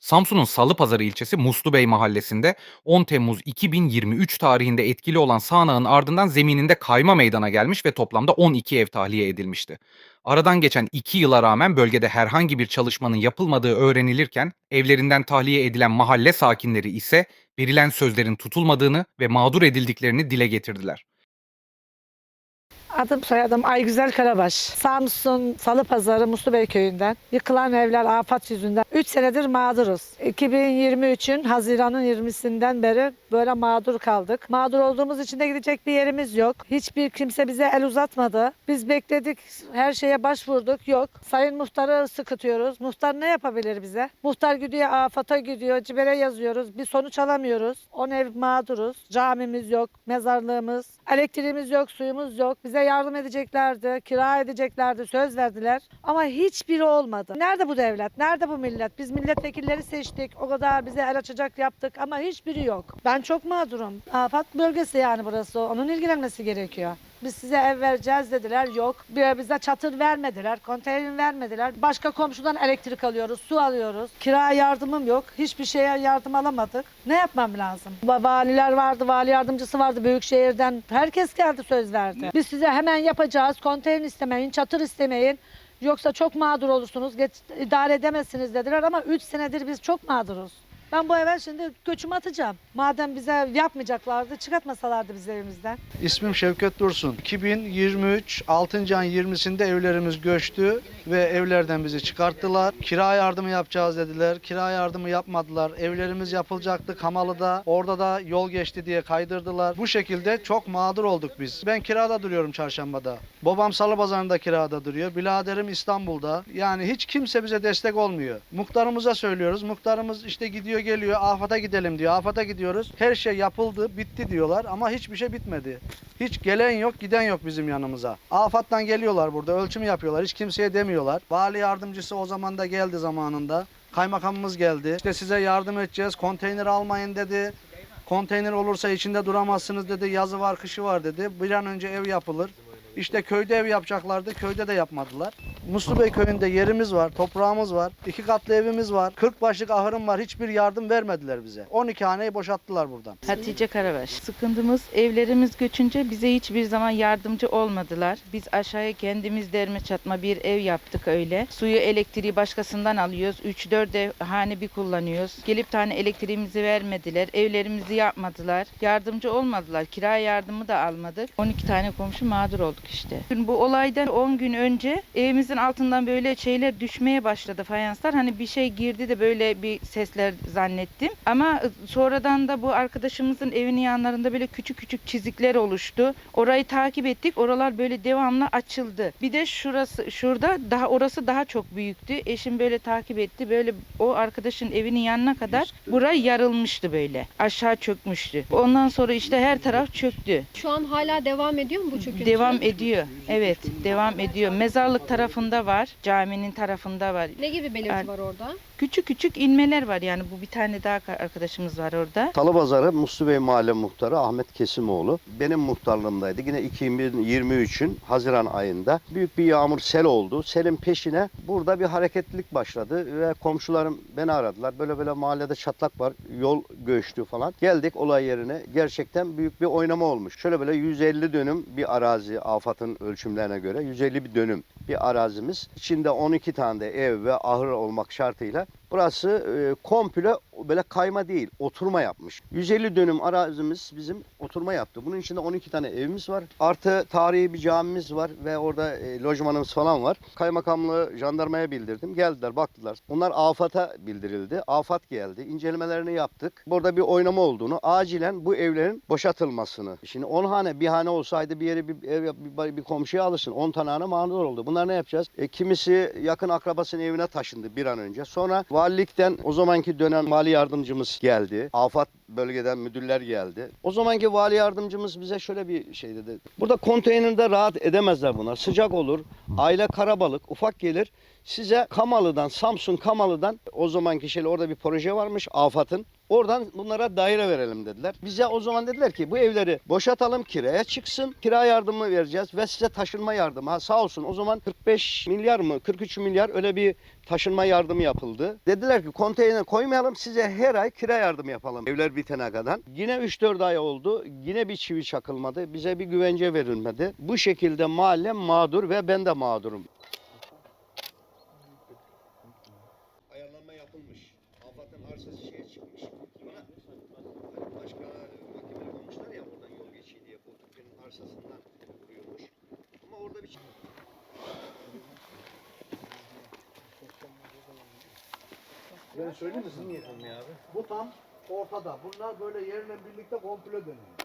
Samsun'un Salıpazarı ilçesi Muslubey mahallesinde 10 Temmuz 2023 tarihinde etkili olan sağanağın ardından zemininde kayma meydana gelmiş ve toplamda 12 ev tahliye edilmişti. Aradan geçen 2 yıla rağmen bölgede herhangi bir çalışmanın yapılmadığı öğrenilirken evlerinden tahliye edilen mahalle sakinleri ise verilen sözlerin tutulmadığını ve mağdur edildiklerini dile getirdiler. Adım soyadım Aygüzel Karabaş. Samsun Salıpazarı Muslubey köyünden. Yıkılan evler afat yüzünden 3 senedir mağduruz. 2023'ün Haziran'ın 20'sinden beri böyle mağdur kaldık. Mağdur olduğumuz için de gidecek bir yerimiz yok. Hiçbir kimse bize el uzatmadı. Biz bekledik, her şeye başvurduk. Yok. Sayın muhtarı sıkıtıyoruz. Muhtar ne yapabilir bize? Muhtar gidiyor, afata gidiyor, cibere yazıyoruz. Bir sonuç alamıyoruz. 10 ev mağduruz. Camimiz yok, mezarlığımız, elektriğimiz yok, suyumuz yok. Bize yardım edeceklerdi, kira edeceklerdi, söz verdiler. Ama hiçbiri olmadı. Nerede bu devlet? Nerede bu millet? Biz milletvekilleri seçtik. O kadar bize el açacak yaptık ama hiçbiri yok. Ben çok mağdurum. Afat bölgesi yani burası. Onun ilgilenmesi gerekiyor. Biz size ev vereceğiz dediler. Yok. Bir- Bize çatır vermediler. Konteyner vermediler. Başka komşudan elektrik alıyoruz. Su alıyoruz. Kira yardımım yok. Hiçbir şeye yardım alamadık. Ne yapmam lazım? Va- Valiler vardı. Vali yardımcısı vardı. Büyükşehir'den. Herkes geldi söz verdi. Biz size hemen yapacağız. Konteyner istemeyin. Çatır istemeyin. Yoksa çok mağdur olursunuz. Geç, idare edemezsiniz dediler ama 3 senedir biz çok mağduruz. Ben bu eve şimdi göçümü atacağım. Madem bize yapmayacaklardı, çıkartmasalardı bizi evimizden. İsmim Şevket Dursun. 2023 6. ayın 20'sinde evlerimiz göçtü ve evlerden bizi çıkarttılar. Kira yardımı yapacağız dediler. Kira yardımı yapmadılar. Evlerimiz yapılacaktı Kamalı'da. Orada da yol geçti diye kaydırdılar. Bu şekilde çok mağdur olduk biz. Ben kirada duruyorum çarşambada. Babam Salıpazarı'nda kirada duruyor. Biraderim İstanbul'da. Yani hiç kimse bize destek olmuyor. Muhtarımıza söylüyoruz. Muhtarımız işte gidiyor geliyor. Afata gidelim diyor. Afata gidiyoruz. Her şey yapıldı, bitti diyorlar ama hiçbir şey bitmedi. Hiç gelen yok, giden yok bizim yanımıza. Afat'tan geliyorlar burada, ölçüm yapıyorlar. Hiç kimseye demiyorlar. Vali yardımcısı o zaman da geldi zamanında. Kaymakamımız geldi. İşte size yardım edeceğiz. Konteyner almayın dedi. Konteyner olursa içinde duramazsınız dedi. Yazı var, kışı var dedi. Bir an önce ev yapılır. İşte köyde ev yapacaklardı. Köyde de yapmadılar. Muslubey köyünde yerimiz var, toprağımız var. iki katlı evimiz var. 40 başlık ahırım var. Hiçbir yardım vermediler bize. 12 haneyi boşalttılar buradan. Hatice Karabaş. Sıkıntımız evlerimiz göçünce bize hiçbir zaman yardımcı olmadılar. Biz aşağıya kendimiz derme çatma bir ev yaptık öyle. Suyu elektriği başkasından alıyoruz. 3-4 ev hane bir kullanıyoruz. Gelip tane elektriğimizi vermediler. Evlerimizi yapmadılar. Yardımcı olmadılar. Kira yardımı da almadık. 12 tane komşu mağdur olduk işte. Bu olaydan 10 gün önce evimizin altından böyle şeyler düşmeye başladı fayanslar. Hani bir şey girdi de böyle bir sesler zannettim. Ama sonradan da bu arkadaşımızın evinin yanlarında böyle küçük küçük çizikler oluştu. Orayı takip ettik. Oralar böyle devamlı açıldı. Bir de şurası şurada daha orası daha çok büyüktü. Eşim böyle takip etti. Böyle o arkadaşın evinin yanına kadar burayı yarılmıştı böyle. Aşağı çökmüştü. Ondan sonra işte her taraf çöktü. Şu an hala devam ediyor mu bu çöküntü? Devam ediyor. Evet, devam ediyor. Mezarlık tarafında var, caminin tarafında var. Ne gibi belirti var orada? Küçük küçük inmeler var yani bu bir tane daha arkadaşımız var orada. Salıpazarı Muslubey Mahalle Muhtarı Ahmet Kesimoğlu. Benim muhtarlığımdaydı. Yine 2023'ün Haziran ayında büyük bir yağmur sel oldu. Selin peşine burada bir hareketlilik başladı ve komşularım beni aradılar. Böyle böyle mahallede çatlak var, yol göçtü falan. Geldik olay yerine. Gerçekten büyük bir oynama olmuş. Şöyle böyle 150 dönüm bir arazi AFAD'ın ölçümlerine göre 150 bir dönüm bir arazimiz. İçinde 12 tane de ev ve ahır olmak şartıyla burası e, komple böyle kayma değil, oturma yapmış. 150 dönüm arazimiz bizim oturma yaptı. Bunun içinde 12 tane evimiz var. Artı tarihi bir camimiz var ve orada e, lojmanımız falan var. Kaymakamlığı jandarmaya bildirdim. Geldiler, baktılar. Onlar AFAD'a bildirildi. AFAD geldi. İncelemelerini yaptık. Burada bir oynama olduğunu, acilen bu evlerin boşaltılmasını. Şimdi 10 hane, bir hane olsaydı bir yere bir ev yap- bir, bir komşuya alırsın. 10 tane hane mağdur oldu. Bunlar ne yapacağız? E, kimisi yakın akrabasının evine taşındı bir an önce. Sonra valilikten o zamanki dönem vali yardımcımız geldi. Afat bölgeden müdürler geldi. O zamanki vali yardımcımız bize şöyle bir şey dedi. Burada konteynerde rahat edemezler bunlar. Sıcak olur. Aile karabalık, ufak gelir. Size Kamalı'dan, Samsun Kamalı'dan o zamanki şeyle orada bir proje varmış Afat'ın. Oradan bunlara daire verelim dediler. Bize o zaman dediler ki bu evleri boşatalım kiraya çıksın. Kira yardımı vereceğiz ve size taşınma yardımı. Ha, sağ olsun o zaman 45 milyar mı 43 milyar öyle bir taşınma yardımı yapıldı. Dediler ki konteyner koymayalım size her ay kira yardımı yapalım evler bitene kadar. Yine 3-4 ay oldu. Yine bir çivi çakılmadı. Bize bir güvence verilmedi. Bu şekilde mahalle mağdur ve ben de mağdurum. Ayarlanma yapılmış. Afat'ın arsası şeye çıkmış. Buna hani başka mahkemeli olmuşlar ya oradan yol geçiyor diye bu Türkiye'nin arsasından vuruyormuş. Ama orada bir Ben söyleyeyim mi sizin niyetim ya abi? Bu tam ortada. Bunlar böyle yerle birlikte komple dönüyor.